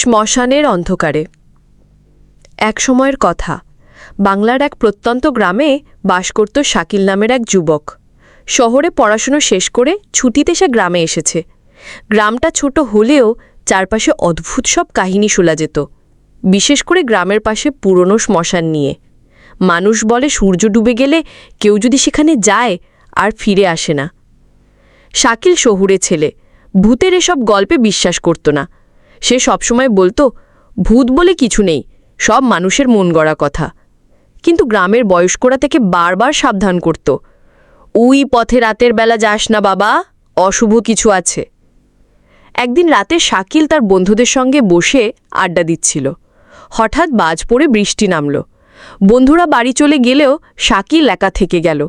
শ্মশানের অন্ধকারে। এক সময়ের কথা, বাংলার এক প্রত্যন্ত গ্রামে বাস করত শাকিল নামের এক যুবক। শহরে পড়াশুনো শেষ করে ছুটিতে সে গ্রামে এসেছে। গ্রামটা ছোট হলেও চারপাশে অদ্ভুত সব কাহিনী শোনা যেত, বিশেষ করে গ্রামের পাশে পুরনো শ্মশান নিয়ে। মানুষ বলে সূর্য ডুবে গেলে কেউ যদি সেখানে যায়, আর ফিরে আসে না। শাকিল শহুরে ছেলে, ভূতের এসব গল্পে বিশ্বাস করত না। সে সবসময় বলতো, ভূত বলে কিছু নেই, সব মানুষের মন গড়া কথা। কিন্তু গ্রামের বয়স্করা থেকে বারবার সাবধান করত। উই পথে রাতের বেলা যাস না বাবা, অশুভ কিছু আছে। একদিন রাতে শাকিল তার বন্ধুদের সঙ্গে বসে আড্ডা দিচ্ছিল। হঠাৎ বাজ পড়ে বৃষ্টি নামল। বন্ধুরা বাড়ি চলে গেলেও শাকিল একা থেকে গেল।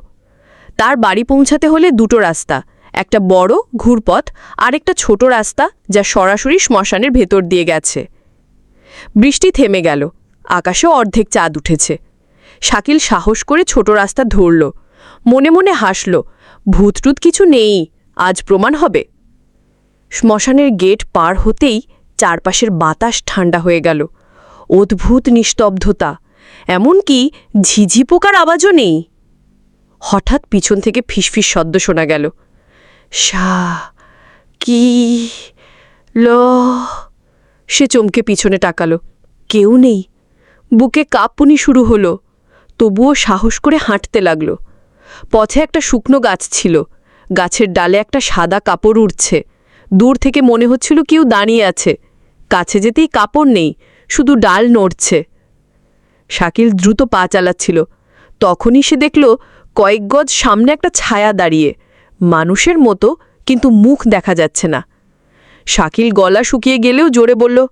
তার বাড়ি পৌঁছাতে হলে দুটো রাস্তা একটা বড় ঘুরপথ আর একটা ছোট রাস্তা যা সরাসরি শ্মশানের ভেতর দিয়ে গেছে। বৃষ্টি থেমে গেল, আকাশে অর্ধেক চাঁদ উঠেছে। শাকিল সাহস করে ছোট রাস্তা ধরল, মনে মনে হাসল, ভূতটুত কিছু নেই, আজ প্রমাণ হবে। শ্মশানের গেট পার হতেই চারপাশের বাতাস ঠান্ডা হয়ে গেল, অদ্ভুত নিস্তব্ধতা, এমনকি ঝিঝি পোকার আওয়াজও নেই। হঠাৎ পিছন থেকে ফিসফিস শব্দ শোনা গেল সা কি ল সে চমকে পিছনে টাকালো কেউ নেই। বুকে কাঁপুনি শুরু হলো। তবুও সাহস করে হাঁটতে লাগল। পথে একটা শুকনো গাছ ছিল। গাছের ডালে একটা সাদা কাপড় উড়ছে। দূর থেকে মনে হচ্ছিল কেউ দাঁড়িয়ে আছে। কাছে যেতেই কাপড় নেই, শুধু ডাল নড়ছে। শাকিল দ্রুত পা চালাচ্ছিল। তখনই সে দেখল কয়েক গজ সামনে একটা ছায়া দাঁড়িয়ে। মানুষের মতো, কিন্তু মুখ দেখা যাচ্ছে না। শাকিল গলা শুকিয়ে গেলেও জোরে বলল,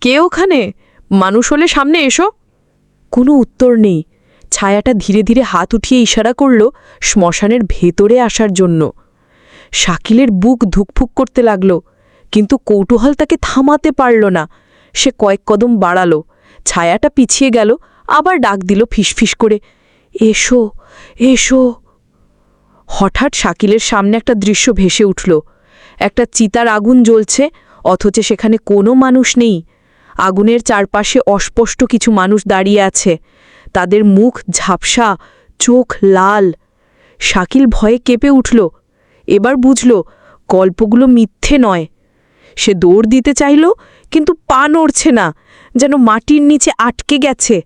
কে ওখানে? মানুষ হলে সামনে এসো। কোনো উত্তর নেই। ছায়াটা ধীরে ধীরে হাত উঠিয়ে ইশারা করল শ্মশানের ভেতরে আসার জন্য। শাকিলের বুক ধুকফুক করতে লাগল, কিন্তু কৌতূহল তাকে থামাতে পারল না। সে কয়েক কদম বাড়ালো, ছায়াটা পিছিয়ে গেল, আবার ডাক দিল ফিসফিস করে, এসো এসো। হঠাৎ শাকিলের সামনে একটা দৃশ্য ভেসে উঠল। একটা চিতার আগুন জ্বলছে, অথচ সেখানে কোনো মানুষ নেই। আগুনের চারপাশে অস্পষ্ট কিছু মানুষ দাঁড়িয়ে আছে। তাদের মুখ ঝাপসা, চোখ লাল। শাকিল ভয়ে কেঁপে উঠল। এবার বুঝল, গল্পগুলো মিথ্যে নয়। সে দৌড় দিতে চাইল, কিন্তু পা নড়ছে না, যেন মাটির নিচে আটকে গেছে।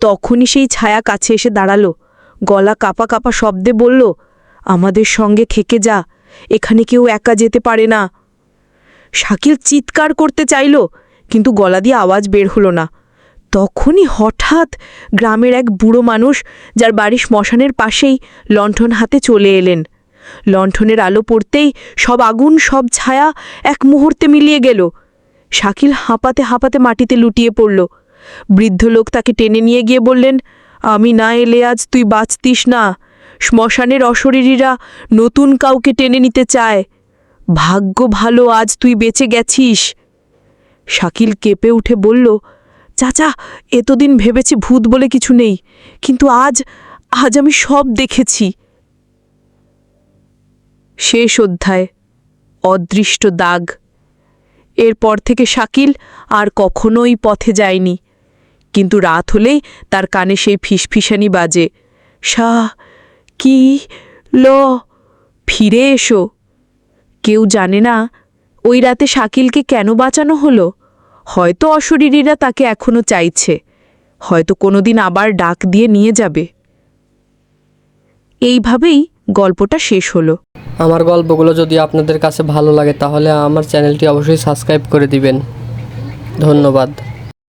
তখনই সেই ছায়া কাছে এসে দাঁড়াল। গলা কাপা কাপা শব্দে বলল আমাদের সঙ্গে থেকে যা, এখানে কেউ একা যেতে পারে না। শাকিল চিৎকার করতে চাইল, কিন্তু গলা দিয়ে আওয়াজ বের হলো না। তখনই হঠাৎ গ্রামের এক বুড়ো মানুষ, যার বাড়ি শ্মশানের পাশেই লণ্ঠন হাতে চলে এলেন। লণ্ঠনের আলো পড়তেই সব আগুন, সব ছায়া এক মুহূর্তে মিলিয়ে গেল। শাকিল হাঁপাতে হাঁপাতে মাটিতে লুটিয়ে পড়ল। বৃদ্ধ লোক তাকে টেনে নিয়ে গিয়ে বললেন, আমি না এলে আজ তুই বাঁচতিস না। শ্মশানের অশরীরীরা নতুন কাউকে টেনে নিতে চায়। ভাগ্য ভালো, আজ তুই বেঁচে গেছিস। শাকিল কেঁপে উঠে বলল, চাচা, এতদিন ভেবেছি ভূত বলে কিছু নেই, কিন্তু আজ আজ আমি সব দেখেছি। শেষ অধ্যায়, অদৃষ্ট দাগ। এরপর থেকে শাকিল আর কখনোই পথে যায়নি, কিন্তু রাত হলেই তার কানে সেই ফিসফিসানি বাজে। সা কি ল? ফিরে এসো। কেউ জানে না ওই রাতে শাকিলকে কেন বাঁচানো হলো। হয়তো অশরীরীরা তাকে এখনও চাইছে। হয়তো কোনোদিন আবার ডাক দিয়ে নিয়ে যাবে। এইভাবেই গল্পটা শেষ হলো। আমার গল্পগুলো যদি আপনাদের কাছে ভালো লাগে তাহলে আমার চ্যানেলটি অবশ্যই সাবস্ক্রাইব করে দিবেন। ধন্যবাদ।